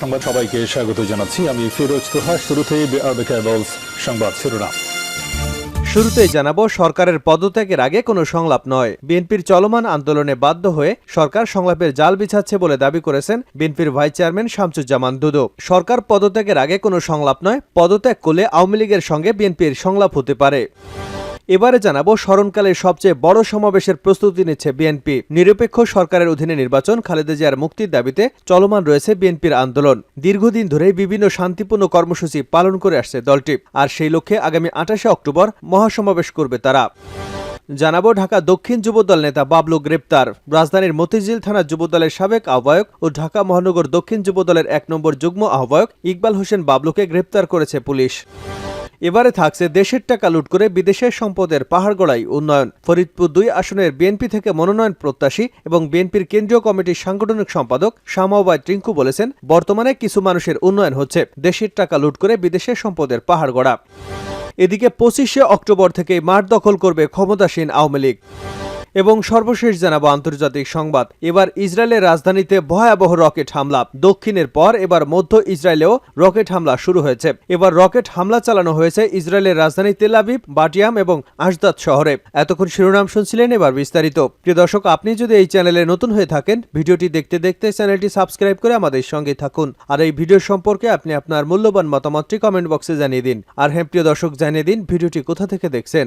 সংবাদ সবাইকে স্বাগত জানাচ্ছি। আমি ফিরোজ তোহা। শুরুতেই সংবাদ শিরোনাম। শুরুতেই জানাব, সরকারের পদত্যাগের আগে কোনো সংলাপ নয়। বিএনপির চলমান আন্দোলনে বাধ্য হয়ে সরকার সংলাপের জাল বিছাচ্ছে বলে দাবি করেছেন বিএনপির ভাইস চেয়ারম্যান শামসুজ্জামান দুদু। সরকার পদত্যাগের আগে কোনো সংলাপ নয়, পদত্যাগ করলে আওয়ামী লীগের সঙ্গে বিএনপির সংলাপ হতে পারে। এবারে জানাব স্মরণকালের সবচেয়ে বড় সমাবেশের প্রস্তুতি নিচ্ছে বিএনপি। নিরপেক্ষ সরকারের অধীনে নির্বাচন, খালেদা জিয়ার মুক্তির দাবিতে চলমান রয়েছে বিএনপির আন্দোলন। দীর্ঘদিন ধরে বিভিন্ন শান্তিপূর্ণ কর্মসূচি পালন করে আসছে দলটি, আর সেই লক্ষ্যে আগামী আঠাশে অক্টোবর মহাসমাবেশ করবে তারা। জানাব ঢাকা দক্ষিণ যুবদল নেতা বাবলু গ্রেপ্তার। রাজধানীর মতিঝিল থানার যুবদলের সাবেক আহ্বায়ক ও ঢাকা মহানগর দক্ষিণ যুবদলের এক নম্বর যুগ্ম আহ্বায়ক ইকবাল হোসেন বাবলুকে গ্রেপ্তার করেছে পুলিশ। এবারে থাকছে দেশের টাকা লুট করে বিদেশের সম্পদের পাহাড় গড়াই উন্নয়ন। ফরিদপুর দুই আসনের বিএনপি থেকে মনোনয়ন প্রত্যাশী এবং বিএনপির কেন্দ্রীয় কমিটির সাংগঠনিক সম্পাদক শামাওবাই টিঙ্কু বলেছেন, বর্তমানে কিছু মানুষের উন্নয়ন হচ্ছে, দেশের টাকা লুট করে বিদেশের সম্পদের পাহাড় গড়া। এদিকে পঁচিশে অক্টোবর থেকে মাঠ দখল করবে ক্ষমতাসীন আওয়ামী লীগ। এবং সর্বশেষ জানাব আন্তর্জাতিক সংবাদ। এবার ইসরায়েলের রাজধানীতে ভয়াবহ রকেট হামলা। দক্ষিণের পর এবার মধ্য ইসরায়েলেও রকেট হামলা শুরু হয়েছে। এবার রকেট হামলা চালানো হয়েছে ইসরায়েলের রাজধানী তেল আবিব, বাটিয়াম এবং আশদাদ শহরে। এতক্ষণ শিরোনাম শুনছিলেন এবার বিস্তারিত। প্রিয় দর্শক, আপনি যদি এই চ্যানেলে নতুন হয়ে থাকেন, ভিডিওটি দেখতে দেখতে চ্যানেলটি সাবস্ক্রাইব করে আমাদের সঙ্গে থাকুন। আর এই ভিডিও সম্পর্কে আপনি আপনার মূল্যবান মতামতটি কমেন্ট বক্সে জানিয়ে দিন। আর হ্যাঁ প্রিয় দর্শক, জানিয়ে দিন ভিডিওটি কোথা থেকে দেখছেন।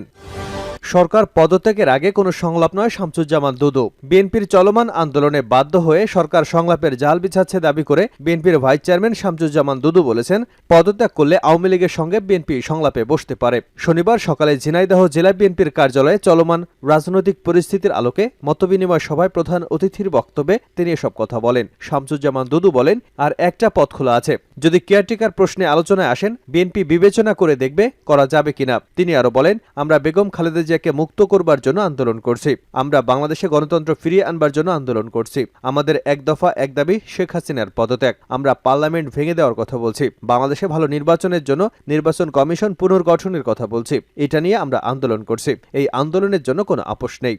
সরকার পদত্যাগের আগে কোনো সংলাপ নয় শামসুজ্জামান দুদু। বিএনপির চলমান আন্দোলনে বাধ্য হয়ে সরকার সংলাপের জাল বিছাচ্ছে দাবি করে বিএনপির ভাইস চেয়ারম্যান শামসুজ্জামান দুদু বলেছেন, পদত্যাগ করলে আওয়ামী লীগের সঙ্গে বিএনপি সংলাপে বসতে পারে। শনিবার সকালে ঝিনাইদহ জেলা বিএনপির কার্যালয়ে চলমান রাজনৈতিক পরিস্থিতির আলোকে মতবিনিময় সভায় প্রধান অতিথির বক্তব্যে তিনি এসব কথা বলেন। শামসুজ্জামান দুদু বলেন, আর একটা পথ খোলা আছে। যদি কেয়ারটেকার প্রশ্নে আলোচনায় আসেন, বিএনপি বিবেচনা করে দেখবে করা যাবে কিনা। তিনি আরও বলেন, আমরা বেগম খালেদা জিয়াকে মুক্ত করবার জন্য আন্দোলন করছি। আমরা বাংলাদেশে গণতন্ত্র ফিরিয়ে আনবার জন্য আন্দোলন করছি। আমাদের এক দফা এক দাবি শেখ হাসিনার পদত্যাগ। আমরা পার্লামেন্ট ভেঙে দেওয়ার কথা বলছি। বাংলাদেশে ভালো নির্বাচনের জন্য নির্বাচন কমিশন পুনর্গঠনের কথা বলছি। এটা নিয়ে আমরা আন্দোলন করছি। এই আন্দোলনের জন্য কোনো আপোষ নেই।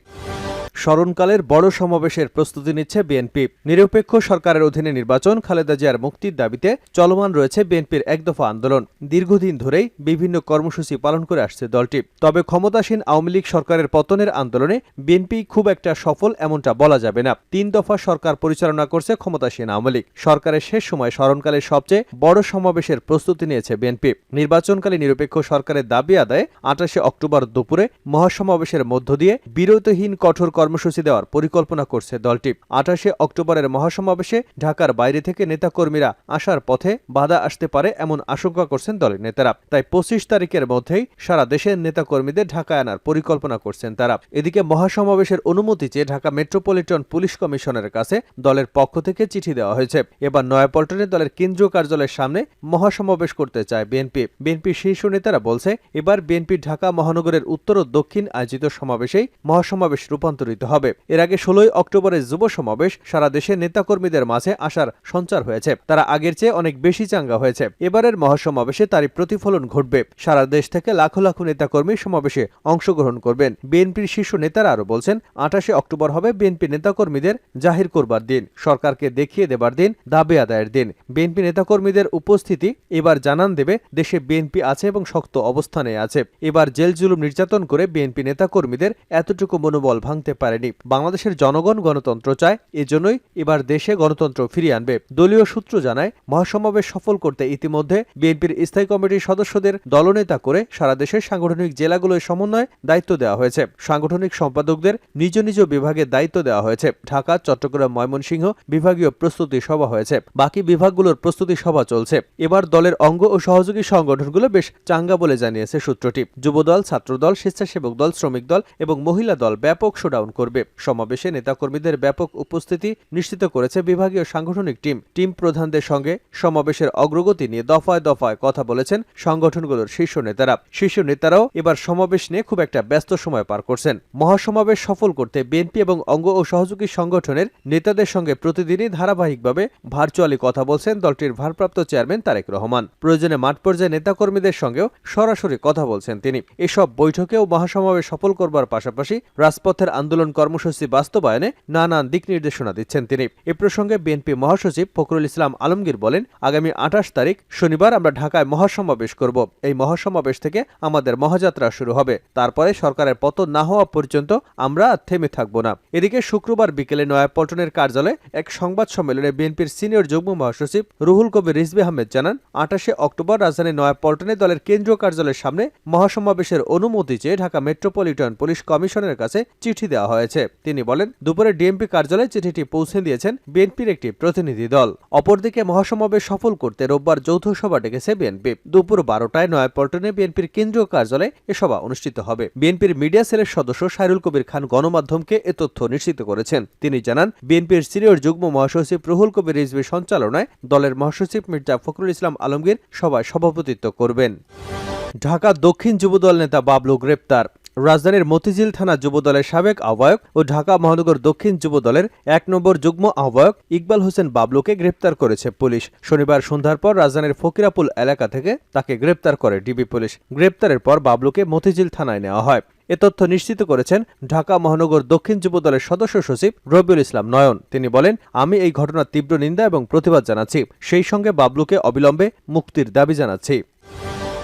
স্মরণকালের বড় সমাবেশের প্রস্তুতি নিচ্ছে বিএনপি। নিরপেক্ষ সরকারের অধীনে নির্বাচন খালেদা জিয়ার মুক্তির দাবিতে চলমান রয়েছে বিএনপির একদফা আন্দোলন। দীর্ঘদিন ধরেই বিভিন্ন কর্মসূচি পালন করে আসছে দলটি। তবে ক্ষমতাসীন আওয়ামী লীগ সরকারের পতনের আন্দোলনে বিএনপি খুব একটা সফল এমনটা বলা যাবে না। তিন দফা সরকার পরিচালনা করছে ক্ষমতাসীন আওয়ামী লীগ। সরকারের শেষ সময় স্মরণকালের সবচেয়ে বড় সমাবেশের প্রস্তুতি নিয়েছে বিএনপি। নির্বাচনকালে নিরপেক্ষ সরকারের দাবি আদায়ে আঠাশে অক্টোবর দুপুরে মহাসমাবেশের মধ্য দিয়ে বিরতিহীন কঠোর কর্মসূচি দেওয়ার পরিকল্পনা করছে দলটি। আঠাশে অক্টোবরের মহাসমাবেশে ঢাকার বাইরে থেকে নেতাকর্মীরা আসার পথে বাধা আসতে পারে এমন আশঙ্কা করছেন দলের নেতারা। তাই পঁচিশ তারিখের মধ্যেই সারা দেশের নেতাকর্মীদের ঢাকায় আনার পরিকল্পনা করছেন তারা। এদিকে মহাসমাবেশের অনুমতি চেয়ে ঢাকা মেট্রোপলিটন পুলিশ কমিশনের কাছে দলের পক্ষ থেকে চিঠি দেওয়া হয়েছে। এবার নয়াপল্টনে দলের কেন্দ্রীয় কার্যালয়ের সামনে মহাসমাবেশ করতে চায় বিএনপি। বিএনপি শীর্ষ নেতারা বলছে, এবার বিএনপি ঢাকা মহানগরের উত্তর ও দক্ষিণ আয়োজিত সমাবেশেই মহাসমাবেশ রূপান্তরিত হবে। এর আগে ষোলোই অক্টোবরের যুব সমাবেশ সারা দেশে নেতাকর্মীদের মাঝে আসার সঞ্চার হয়েছে। তারা আগের চেয়ে অনেক বেশি চাঙ্গা হয়েছে। এবারের মহাসমাবেশে তারই প্রতিফলন ঘটবে। সারা দেশ থেকে লাখো লাখো নেতাকর্মী সমাবেশে অংশগ্রহণ করবেন। বিএনপির শীর্ষ নেতারা আরও বলছেন, আঠাশে অক্টোবর হবে বিএনপি নেতাকর্মীদের জাহির করবার দিন। সরকারকে দেখিয়ে দেবার দিন, দাবি আদায়ের দিন। বিএনপি নেতাকর্মীদের উপস্থিতি এবার জানান দেবে, দেশে বিএনপি আছে এবং শক্ত অবস্থানে আছে। এবার জেল জুলুম নির্যাতন করে বিএনপি নেতাকর্মীদের এতটুকু মনোবল ভাঙতে পারেনি। বাংলাদেশের জনগণ গণতন্ত্র চায়, এজন্যই এবার দেশে গণতন্ত্র ফিরিয়ে আনবে। দলীয় সূত্র জানায়, মহাসমাবেশ সফল করতে ইতিমধ্যে বিএনপির স্থায়ী কমিটির সদস্যদের দলনেতা করে সারা দেশের সাংগঠনিক জেলাগুলোয় সমন্বয় দায়িত্ব দেওয়া হয়েছে। সাংগঠনিক সম্পাদকদের নিজ নিজ বিভাগের দায়িত্ব দেওয়া হয়েছে। ঢাকা, চট্টগ্রাম, ময়মনসিংহ বিভাগীয় প্রস্তুতি সভা হয়েছে। বাকি বিভাগগুলোর প্রস্তুতি সভা চলছে। এবার দলের অঙ্গ ও সহযোগী সংগঠনগুলো বেশ চাঙ্গা বলে জানিয়েছে সূত্রটি। যুবদল, ছাত্রদল, স্বেচ্ছাসেবক দল, শ্রমিক দল এবং মহিলা দল ব্যাপক শোডাউন করবে। সমাবেশে নেতাকর্মীদের ব্যাপক উপস্থিতি নিশ্চিত করেছে বিভাগীয় সাংগঠনিক টিম। টিম প্রধানদের সঙ্গে সমাবেশের অগ্রগতি নিয়ে দফায় দফায় কথা বলেছেন সংগঠনগুলোর শীর্ষ নেতারা। শীর্ষ নেতারাও এবার সমাবেশ নিয়ে খুব একটা ব্যস্ত সময় পার করছেন। মহাসমাবেশ সফল করতে বিএনপি এবং অঙ্গ ও সহযোগী সংগঠনের নেতাদের সঙ্গে প্রতিদিনই ধারাবাহিকভাবে ভার্চুয়ালি কথা বলছেন দলটির ভারপ্রাপ্ত চেয়ারম্যান তারেক রহমান। প্রয়োজনে মাঠ পর্যায়ে নেতাকর্মীদের সঙ্গেও সরাসরি কথা বলছেন তিনি। এসব বৈঠকেও মহাসমাবেশ সফল করবার পাশাপাশি রাজপথের আন্দোলন আন্দোলন কর্মসূচি বাস্তবায়নে নানান দিক নির্দেশনা দিচ্ছেন তিনি। এ প্রসঙ্গে বিএনপি মহাসচিব ফখরুল ইসলাম আলমগীর বলেন, আগামী আঠাশ তারিখ শনিবার আমরা ঢাকায় মহাসমাবেশ করব। এই মহাসমাবেশ থেকে আমাদের মহাযাত্রা শুরু হবে। তারপরে সরকারের পতন না হওয়া পর্যন্ত আমরা থেমে থাকব না। এদিকে শুক্রবার বিকেলে নয়াপল্টনের কার্যালয়ে এক সংবাদ সম্মেলনে বিএনপির সিনিয়র যুগ্ম মহাসচিব রুহুল কবির রিজভি আহমেদ জানান, আঠাশে অক্টোবর রাজধানীর নয়াপল্টনে দলের কেন্দ্রীয় কার্যালয়ের সামনে মহাসমাবেশের অনুমতি চেয়ে ঢাকা মেট্রোপলিটন পুলিশ কমিশনের কাছে চিঠি দেওয়া হয়েছে। তিনি বলেন, দুপুরে ডিএমপি কার্যালয়ে চিঠিটি পৌঁছে দিয়েছেন বিএনপির একটি প্রতিনিধি দল। অপরদিকে মহাসমাবেশ সফল করতে রোববার যৌথ সভা ডেকেছে বিএনপি। দুপুর বারোটায় নয়াপল্টনে বিএনপির কেন্দ্রীয় কার্যালয়ে এ সভা অনুষ্ঠিত হবে। বিএনপির মিডিয়া সেলের সদস্য সাইরুল কবির খান গণমাধ্যমকে এ তথ্য নিশ্চিত করেছেন। তিনি জানান, বিএনপির সিনিয়র যুগ্ম মহাসচিব রুহুল কবির রিজভির সঞ্চালনায় দলের মহাসচিব মির্জা ফখরুল ইসলাম আলমগীর সভায় সভাপতিত্ব করবেন। ঢাকা দক্ষিণ যুবদল নেতা বাবলু গ্রেপ্তার। রাজধানীর মতিঝিল থানা যুবদলের সাবেক আহ্বায়ক ও ঢাকা মহানগর দক্ষিণ যুবদলের এক নম্বর যুগ্ম আহ্বায়ক ইকবাল হোসেন বাবলুকে গ্রেপ্তার করেছে পুলিশ। শনিবার সন্ধ্যার পর রাজধানীর ফকিরাপুল এলাকা থেকে তাকে গ্রেপ্তার করে ডিবি পুলিশ। গ্রেপ্তারের পর বাবলুকে মতিঝিল থানায় নেওয়া হয়। এ তথ্য নিশ্চিত করেছেন ঢাকা মহানগর দক্ষিণ যুবদলের সদস্য সচিব রবিউল ইসলাম নয়ন। তিনি বলেন, আমি এই ঘটনার তীব্র নিন্দা এবং প্রতিবাদ জানাচ্ছি। সেই সঙ্গে বাবলুকে অবিলম্বে মুক্তির দাবি জানাচ্ছি।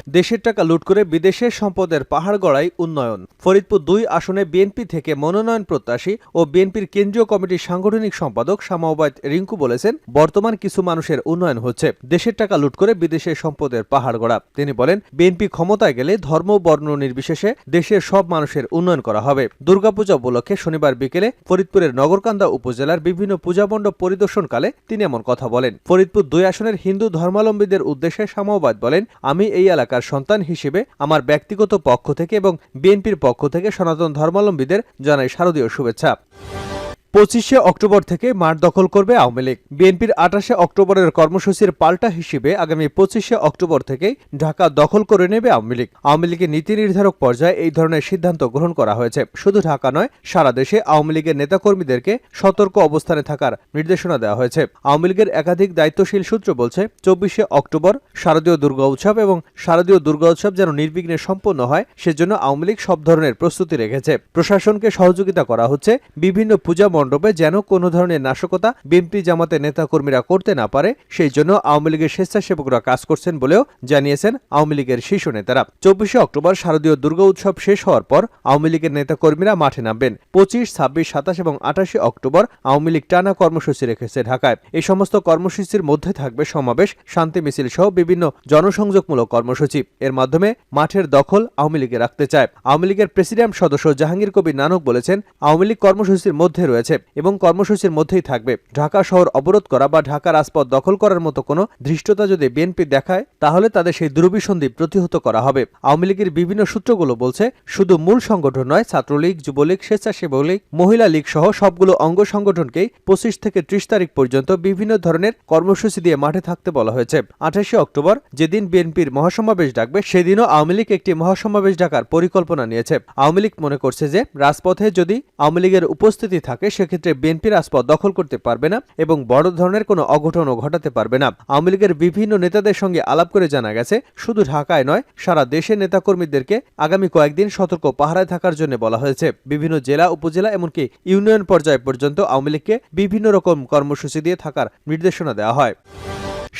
দেশের টাকা লুট করে বিদেশের সম্পদের পাহাড় গড়াই উন্নয়ন। ফরিদপুর দুই আসনে বিএনপি থেকে মনোনয়ন প্রত্যাশী ও বিএনপির কেন্দ্রীয় কমিটির সাংগঠনিক সম্পাদক শামাওবাদ রিঙ্কু বলেছেন, বর্তমান কিছু মানুষের উন্নয়ন হচ্ছে, দেশের টাকা লুট করে বিদেশের সম্পদের পাহাড় গড়া। তিনি বলেন, বিএনপি ক্ষমতায় গেলে ধর্ম বর্ণ নির্বিশেষে দেশের সব মানুষের উন্নয়ন করা হবে। দুর্গাপূজা উপলক্ষে শনিবার বিকেলে ফরিদপুরের নগরকান্দা উপজেলার বিভিন্ন পূজামণ্ডপ পরিদর্শনকালে তিনি এমন কথা বলেন। ফরিদপুর দুই আসনের হিন্দু ধর্মাবলম্বীদের উদ্দেশ্যে শামাওবাদ বলেন, আমি এই এলাকার সন্তান হিসেবে আমার ব্যক্তিগত পক্ষ থেকে এবং বিএনপির পক্ষ থেকে সনাতন ধর্মাবলম্বীদের জানাই শারদীয় শুভেচ্ছা। পঁচিশে অক্টোবর থেকে মাঠ দখল করবে আওয়ামী লীগ। বিএনপির আঠাশে অক্টোবরের কর্মসূচির পাল্টা হিসেবে আগামী পঁচিশে অক্টোবর থেকে ঢাকা দখল করে নেবে আওয়ামী লীগ। আওয়ামী লীগের নীতি নির্ধারক পর্যায়ে এই ধরনের সিদ্ধান্ত গ্রহণ করা হয়েছে। শুধু ঢাকা নয়, সারা দেশে আওয়ামী লীগের নেতাকর্মীদেরকে সতর্ক অবস্থানে থাকার নির্দেশনা দেওয়া হয়েছে। আওয়ামী লীগের একাধিক দায়িত্বশীল সূত্র বলছে, চব্বিশে অক্টোবর শারদীয় দুর্গা উৎসব এবং শারদীয় দুর্গা উৎসব যেন নির্বিঘ্নে সম্পন্ন হয়, সেজন্য আওয়ামী লীগ সব ধরনের প্রস্তুতি রেখেছে। প্রশাসনকে সহযোগিতা করা হচ্ছে, বিভিন্ন পূজা মণ্ডপে যেন কোনো ধরনের নাশকতা বিএনপি জামাতের নেতাকর্মীরা করতে না পারে, সেই জন্য আওয়ামী লীগের স্বেচ্ছাসেবকরা কাজ করছেন বলেও জানিয়েছেন আওয়ামী লীগের শীর্ষ নেতারা। চব্বিশে অক্টোবর শারদীয় দুর্গা উৎসব শেষ হওয়ার পর আওয়ামী লীগের নেতাকর্মীরা মাঠে নামবেন। পঁচিশ, ছাব্বিশ, সাতাশ এবং আঠাশে অক্টোবর আওয়ামী লীগ টানা কর্মসূচি রেখেছে ঢাকায়। এই সমস্ত কর্মসূচির মধ্যে থাকবে সমাবেশ, শান্তি মিছিল সহ বিভিন্ন জনসংযোগমূলক কর্মসূচি। এর মাধ্যমে মাঠের দখল আওয়ামী লীগে রাখতে চায়। আওয়ামী লীগের প্রেসিডেন্ট সদস্য জাহাঙ্গীর কবির নানক বলেছেন, আওয়ামী লীগ কর্মসূচির মধ্যে রয়েছে এবং কর্মসূচির মধ্যেই থাকবে। ঢাকা শহর অবরোধ করা বা ঢাকা রাজপথ দখল করার মতো কোনো ধৃষ্টতা যদি বিএনপি দেখায়, তাহলে তাদের সেই দুর্বিসন্ধি প্রতিহত করা হবে। আওয়ামী লীগের বিভিন্ন সূত্রগুলো বলছে, শুধু মূল সংগঠন নয়, ছাত্রলীগ, যুবলীগ স্বেচ্ছাসেবক লীগ মহিলা লীগ সহ সবগুলো অঙ্গ সংগঠনকেই পঁচিশ থেকে ত্রিশ তারিখ পর্যন্ত বিভিন্ন ধরনের কর্মসূচি দিয়ে মাঠে থাকতে বলা হয়েছে। আঠাশে অক্টোবর যেদিন বিএনপির মহাসমাবেশ ডাকবে, সেদিনও আওয়ামী লীগ একটি মহাসমাবেশ ডাকার পরিকল্পনা নিয়েছে। আওয়ামী লীগ মনে করছে যে, রাজপথে যদি আওয়ামী লীগের উপস্থিতি থাকে সেক্ষেত্রে বিএনপি রাজপথ দখল করতে পারবে না এবং বড় ধরনের কোনো অঘটনও ঘটাতে পারবে না। আওয়ামী লীগের বিভিন্ন নেতাদের সঙ্গে আলাপ করে জানা গেছে, শুধু ঢাকায় নয়, সারা দেশের নেতাকর্মীদেরকে আগামী কয়েকদিন সতর্ক পাহারায় থাকার জন্য বলা হয়েছে। বিভিন্ন জেলা, উপজেলা এমনকি ইউনিয়ন পর্যায় পর্যন্ত আওয়ামী লীগকে বিভিন্ন রকম কর্মসূচি দিয়ে থাকার নির্দেশনা দেওয়া হয়।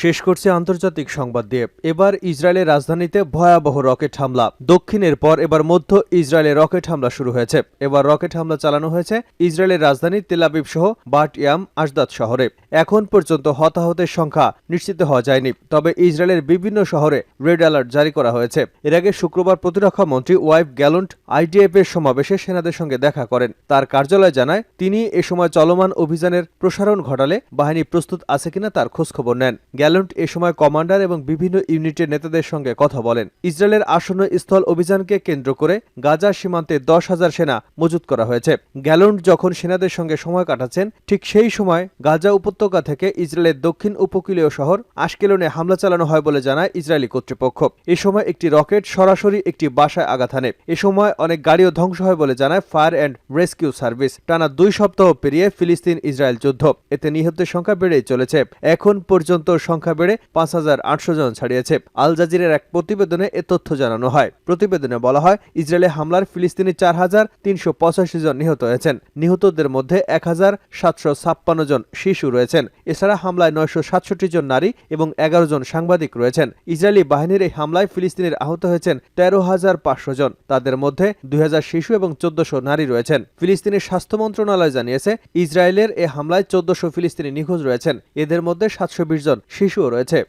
শেষ করছে আন্তর্জাতিক সংবাদ দিয়ে। এবার ইসরায়েলের রাজধানীতে ভয়াবহ রকেট হামলা। দক্ষিণের পর এবার মধ্য ইসরায়েলে রকেট হামলা শুরু হয়েছে। এবার রকেট হামলা চালানো হয়েছে ইসরায়েলের রাজধানী তেলাবিব সহ বাট ইয়াম আজদাদ শহরে। এখন পর্যন্ত হতাহতের সংখ্যা নিশ্চিত হওয়া যায়নি। তবে ইসরায়েলের বিভিন্ন শহরে রেড অ্যালার্ট জারি করা হয়েছে। এর আগে শুক্রবার প্রতিরক্ষা মন্ত্রী ওয়াইফ গ্যালন্ট আইডিএফ এর সমাবেশে সেনাদের সঙ্গে দেখা করেন। তার কার্যালয় জানায়, তিনি এ সময় চলমান অভিযানের প্রসারণ ঘটালে বাহিনী প্রস্তুত আছে কিনা তার খোঁজখবর নেন। গ্যালন্ট এ সময় কমান্ডার এবং বিভিন্ন ইউনিটের নেতাদের সঙ্গে কথা বলেন। ইসরায়েলের আসন্ন স্থল অভিযানকে কেন্দ্র করে গাজা সীমান্তে দশ হাজার সেনা মজুত করা হয়েছে। গ্যালন্ট যখন সেনাদের সঙ্গে সময় কাটাচ্ছেন, ঠিক সেই সময় গাজা উপত্যকা থেকে ইসরায়েলের দক্ষিণ উপকূলীয় শহর আশকেলনে হামলা চালানো হয় বলে জানায় ইসরায়েলি কর্তৃপক্ষ। এ সময় একটি রকেট সরাসরি একটি বাসায় আঘাত হানে। এ সময় অনেক গাড়িও ধ্বংস হয় বলে জানায় ফায়ার অ্যান্ড রেস্কিউ সার্ভিস। টানা দুই সপ্তাহ পেরিয়ে ফিলিস্তিন ইসরায়েল যুদ্ধ। এতে নিহতের সংখ্যা বেড়েই চলেছে। এখন পর্যন্ত সংখ্যা বেড়ে পাঁচ হাজার আটশো জন ছাড়িয়েছে। আল জাজিরের এক প্রতিবেদনে এ তথ্য জানানো হয়। প্রতিবেদনে বলা হয়, ইসরায়েলে হামলার ফিলিস্তিনি চার হাজার তিনশো পঁচাশি জন নিহত হয়েছেন। নিহতদের মধ্যে এক হাজার সাতশো ছাপ্পান্ন জন শিশু রয়েছেন। এছাড়া হামলায় নয়শো সাতষট্টি জন নারী এবং এগারো জন সাংবাদিক রয়েছেন। ইসরায়েলি বাহিনীর এই হামলায় ফিলিস্তিনের আহত হয়েছেন তেরো হাজার পাঁচশো জন। তাদের মধ্যে দুই হাজার শিশু এবং চোদ্দশো নারী রয়েছেন। ফিলিস্তিনের স্বাস্থ্য মন্ত্রণালয় জানিয়েছে, ইসরায়েলের এ হামলায় চোদ্দশো ফিলিস্তিনি নিখোঁজ রয়েছেন। এদের মধ্যে সাতশো বিশ জন শিশুও রয়েছে।